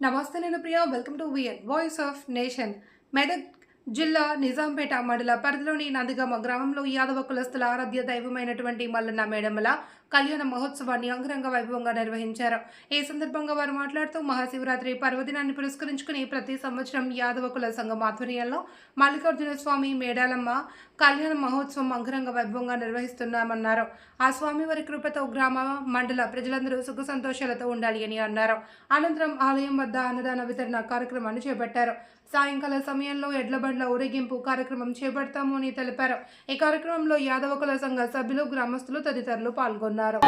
నమస్తే నేను Priya welcome to VN voice of nation Medak జిల్లా నిజాంపేట మండల పరిధిలోని నందిగమ్మ గ్రామంలో యాదవ కులస్తుల ఆరాధ్య దైవమైనటువంటి మల్లన్న మేడమల కళ్యాణ మహోత్సవాన్ని అంగరంగ వైభవంగా నిర్వహించారు. ఈ సందర్భంగా వారు మాట్లాడుతూ మహాశివరాత్రి పర్వదినాన్ని పురస్కరించుకుని ప్రతి సంవత్సరం యాదవ కుల సంఘం ఆధ్వర్యంలో మల్లికార్జున స్వామి మేడాలమ్మ కళ్యాణ మహోత్సవం అంగరంగ వైభవంగా నిర్వహిస్తున్నామన్నారు. ఆ స్వామివారి కృపతో గ్రామ మండల ప్రజలందరూ సుఖ సంతోషాలతో ఉండాలి అని అన్నారు. అనంతరం ఆలయం వద్ద అన్నదాన వితరణ కార్యక్రమాన్ని చేపట్టారు. సాయంకాల సమయంలో ఎడ్లబండి బండ్ల ఊరేగింపు కార్యక్రమం చేపడతాము అని తెలిపారు. ఈ కార్యక్రమంలో యాదవ కుల సంఘ సభ్యులు గ్రామస్తులు తదితరులు పాల్గొన్నారు.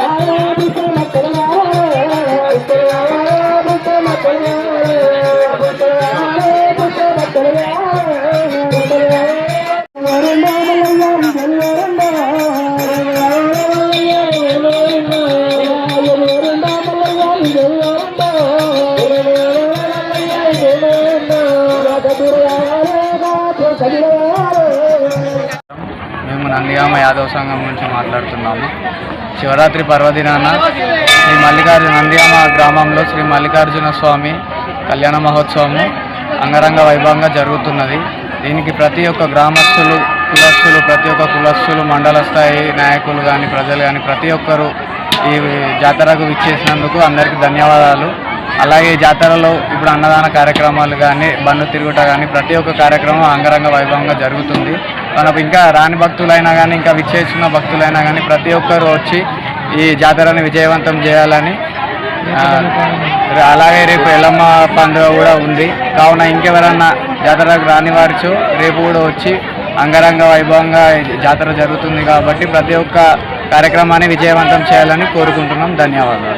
మేము నందిగామ యాదవ సంఘం నుంచి మాట్లాడుతున్నాము. శివరాత్రి పర్వదినాన శ్రీ మల్లికార్జున నందిగామ గ్రామంలో శ్రీ మల్లికార్జున స్వామి కళ్యాణ మహోత్సవము అంగరంగ వైభవంగా జరుగుతున్నది. దీనికి ప్రతి ఒక్క గ్రామస్తులు కులస్తులు ప్రతి ఒక్క కులస్తులు మండల స్థాయి నాయకులు కానీ ప్రజలు కానీ ప్రతి ఒక్కరు ఈ జాతరకు విచ్చేసినందుకు అందరికీ ధన్యవాదాలు. అలాగే జాతరలో ఇప్పుడు అన్నదాన కార్యక్రమాలు కానీ బండ్లు తిరుగుట కానీ ప్రతి ఒక్క కార్యక్రమం అంగరంగ వైభవంగా జరుగుతుంది. మనకు ఇంకా రాని భక్తులైనా కానీ ఇంకా విచ్చేసిన భక్తులైనా కానీ ప్రతి ఒక్కరు వచ్చి ఈ జాతరని విజయవంతం చేయాలని అలాగే రేపు ఎల్లమ్మ పండుగ కూడా ఉంది. కావున ఇంకెవరన్నా జాతరకు రాని వారిచో రేపు కూడా వచ్చి అంగరంగ వైభవంగా జాతర జరుగుతుంది కాబట్టి ప్రతి ఒక్క కార్యక్రమాన్ని విజయవంతం చేయాలని కోరుకుంటున్నాం. ధన్యవాదాలు.